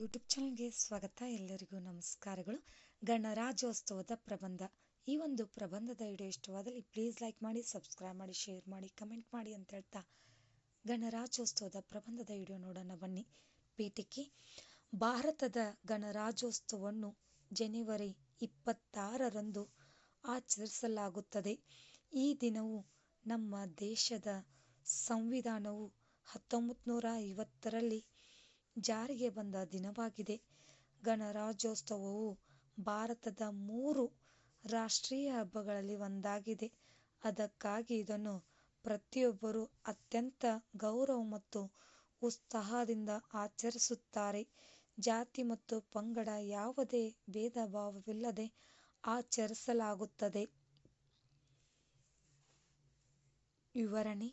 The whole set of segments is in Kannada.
ಯೂಟ್ಯೂಬ್ ಚಾನಲ್ಗೆ ಸ್ವಾಗತ. ಎಲ್ಲರಿಗೂ ನಮಸ್ಕಾರಗಳು. ಗಣರಾಜ್ಯೋತ್ಸವದ ಪ್ರಬಂಧ. ಈ ಒಂದು ಪ್ರಬಂಧದ ವಿಡಿಯೋ ಇಷ್ಟವಾದಲ್ಲಿ ಪ್ಲೀಸ್ ಲೈಕ್ ಮಾಡಿ ಸಬ್ಸ್ಕ್ರೈಬ್ ಮಾಡಿ ಶೇರ್ ಮಾಡಿ ಕಮೆಂಟ್ ಮಾಡಿ ಅಂತ ಹೇಳ್ತಾ ಗಣರಾಜ್ಯೋತ್ಸವದ ಪ್ರಬಂಧದ ವಿಡಿಯೋ ನೋಡೋಣ ಬನ್ನಿ. ಪೀಠಿಕೆ ಭಾರತದ ಗಣರಾಜ್ಯೋತ್ಸವವನ್ನು ಜನವರಿ ಇಪ್ಪತ್ತಾರರಂದು ಆಚರಿಸಲಾಗುತ್ತದೆ. ಈ ದಿನವು ನಮ್ಮ ದೇಶದ ಸಂವಿಧಾನವು ಹತ್ತೊಂಬತ್ತು ನೂರ ಐವತ್ತರಲ್ಲಿ ಜಾರಿಗೆ ಬಂದ ದಿನವಾಗಿದೆ. ಗಣರಾಜ್ಯೋತ್ಸವವು ಭಾರತದ ಮೂರು ರಾಷ್ಟ್ರೀಯ ಹಬ್ಬಗಳಲ್ಲಿ ಒಂದಾಗಿದೆ. ಅದಕ್ಕಾಗಿ ಇದನ್ನು ಪ್ರತಿಯೊಬ್ಬರು ಅತ್ಯಂತ ಗೌರವ ಮತ್ತು ಉತ್ಸಾಹದಿಂದ ಆಚರಿಸುತ್ತಾರೆ. ಜಾತಿ ಮತ್ತು ಪಂಗಡ ಯಾವುದೇ ಭೇದ ಭಾವವಿಲ್ಲದೆ ಆಚರಿಸಲಾಗುತ್ತದೆ. ವಿವರಣೆ,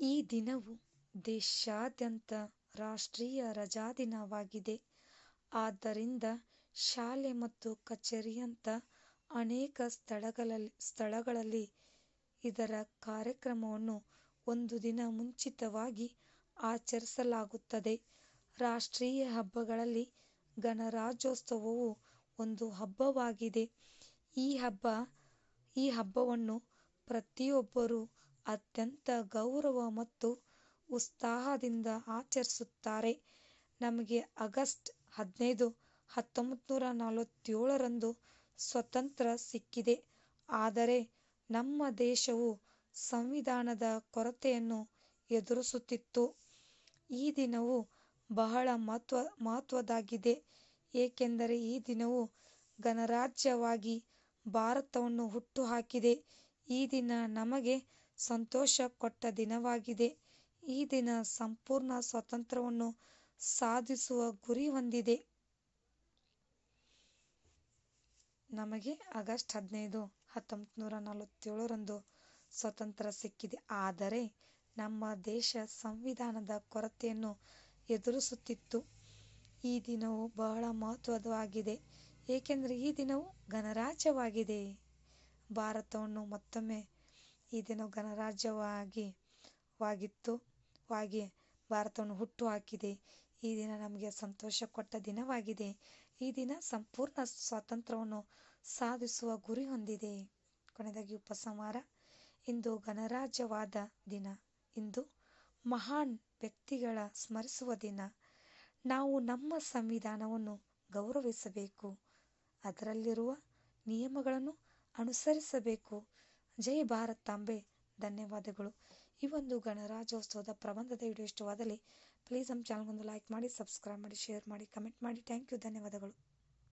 ಈ ದಿನವು ದೇಶಾದ್ಯಂತ ರಾಷ್ಟ್ರೀಯ ರಜಾದಿನವಾಗಿದೆ. ಆದ್ದರಿಂದ ಶಾಲೆ ಮತ್ತು ಕಚೇರಿಯಂಥ ಅನೇಕ ಸ್ಥಳಗಳಲ್ಲಿ ಸ್ಥಳಗಳಲ್ಲಿ ಇದರ ಕಾರ್ಯಕ್ರಮವನ್ನು ಒಂದು ದಿನ ಮುಂಚಿತವಾಗಿ ಆಚರಿಸಲಾಗುತ್ತದೆ. ರಾಷ್ಟ್ರೀಯ ಹಬ್ಬಗಳಲ್ಲಿ ಗಣರಾಜ್ಯೋತ್ಸವವು ಒಂದು ಹಬ್ಬವಾಗಿದೆ. ಈ ಹಬ್ಬ, ಈ ಹಬ್ಬವನ್ನು ಪ್ರತಿಯೊಬ್ಬರೂ ಅತ್ಯಂತ ಗೌರವ ಮತ್ತು ಉತ್ಸಾಹದಿಂದ ಆಚರಿಸುತ್ತಾರೆ. ನಮಗೆ ಆಗಸ್ಟ್ ಹದಿನೈದು ಹತ್ತೊಂಬತ್ತು ನೂರ ನಲವತ್ತೇಳರಂದು ಸ್ವಾತಂತ್ರ್ಯ ಸಿಕ್ಕಿದೆ. ಆದರೆ ನಮ್ಮ ದೇಶವು ಸಂವಿಧಾನದ ಕೊರತೆಯನ್ನು ಎದುರಿಸುತ್ತಿತ್ತು. ಈ ದಿನವು ಬಹಳ ಮಹತ್ವ, ಮಹತ್ವದ್ದಾಗಿದೆ. ಏಕೆಂದರೆ ಈ ದಿನವು ಗಣರಾಜ್ಯವಾಗಿ ಭಾರತವನ್ನು ಹುಟ್ಟುಹಾಕಿದೆ ಈ ದಿನ ನಮಗೆ ಸಂತೋಷ ಕೊಟ್ಟ ದಿನವಾಗಿದೆ. ಈ ದಿನ ಸಂಪೂರ್ಣ ಸ್ವಾತಂತ್ರ್ಯವನ್ನು ಸಾಧಿಸುವ ಗುರಿ ಹೊಂದಿದೆ. ನಮಗೆ ಆಗಸ್ಟ್ ಹದಿನೈದು ಹತ್ತೊಂಬತ್ತು ನೂರ ನಲವತ್ತೇಳರಂದು ಸ್ವಾತಂತ್ರ್ಯ ಸಿಕ್ಕಿದೆ. ಆದರೆ ನಮ್ಮ ದೇಶ ಸಂವಿಧಾನದ ಕೊರತೆಯನ್ನು ಎದುರಿಸುತ್ತಿತ್ತು. ಈ ದಿನವು ಬಹಳ ಮಹತ್ವದ್ದಾಗಿದೆ, ಏಕೆಂದರೆ ಈ ದಿನವು ಗಣರಾಜ್ಯವಾಗಿದೆ. ಭಾರತವನ್ನು ಮತ್ತೊಮ್ಮೆ ಈ ದಿನ ಗಣರಾಜ್ಯವಾಗಿ ವಾಗಿತ್ತು. ವಾಗಿ ಭಾರತವನ್ನು ಹುಟ್ಟು ಹಾಕಿದೆ. ಈ ದಿನ ನಮಗೆ ಸಂತೋಷ ಕೊಟ್ಟ ದಿನವಾಗಿದೆ. ಈ ದಿನ ಸಂಪೂರ್ಣ ಸ್ವಾತಂತ್ರ್ಯವನ್ನು ಸಾಧಿಸುವ ಗುರಿ ಹೊಂದಿದೆ. ಕೊನೆಯದಾಗಿ ಉಪಸಂಹಾರ. ಇಂದು ಗಣರಾಜ್ಯವಾದ ದಿನ. ಇಂದು ಮಹಾನ್ ವ್ಯಕ್ತಿಗಳ ಸ್ಮರಿಸುವ ದಿನ. ನಾವು ನಮ್ಮ ಸಂವಿಧಾನವನ್ನು ಗೌರವಿಸಬೇಕು. ಅದರಲ್ಲಿರುವ ನಿಯಮಗಳನ್ನು ಅನುಸರಿಸಬೇಕು. ಜೈ ಭಾರತಾಂಬೆ ಧನ್ಯವಾದಗಳು. ಈ ಒಂದು ಗಣರಾಜ್ಯೋತ್ಸವದ ಪ್ರಬಂಧದ ವಿಡಿಯೋ ಇಷ್ಟವಾದಲ್ಲಿ ಪ್ಲೀಸ್ ನಮ್ಮ ಚಾನಲ್ಗೊಂದು ಲೈಕ್ ಮಾಡಿ ಸಬ್ಸ್ಕ್ರೈಬ್ ಮಾಡಿ ಶೇರ್ ಮಾಡಿ ಕಮೆಂಟ್ ಮಾಡಿ. ಥ್ಯಾಂಕ್ ಯು ಧನ್ಯವಾದಗಳು.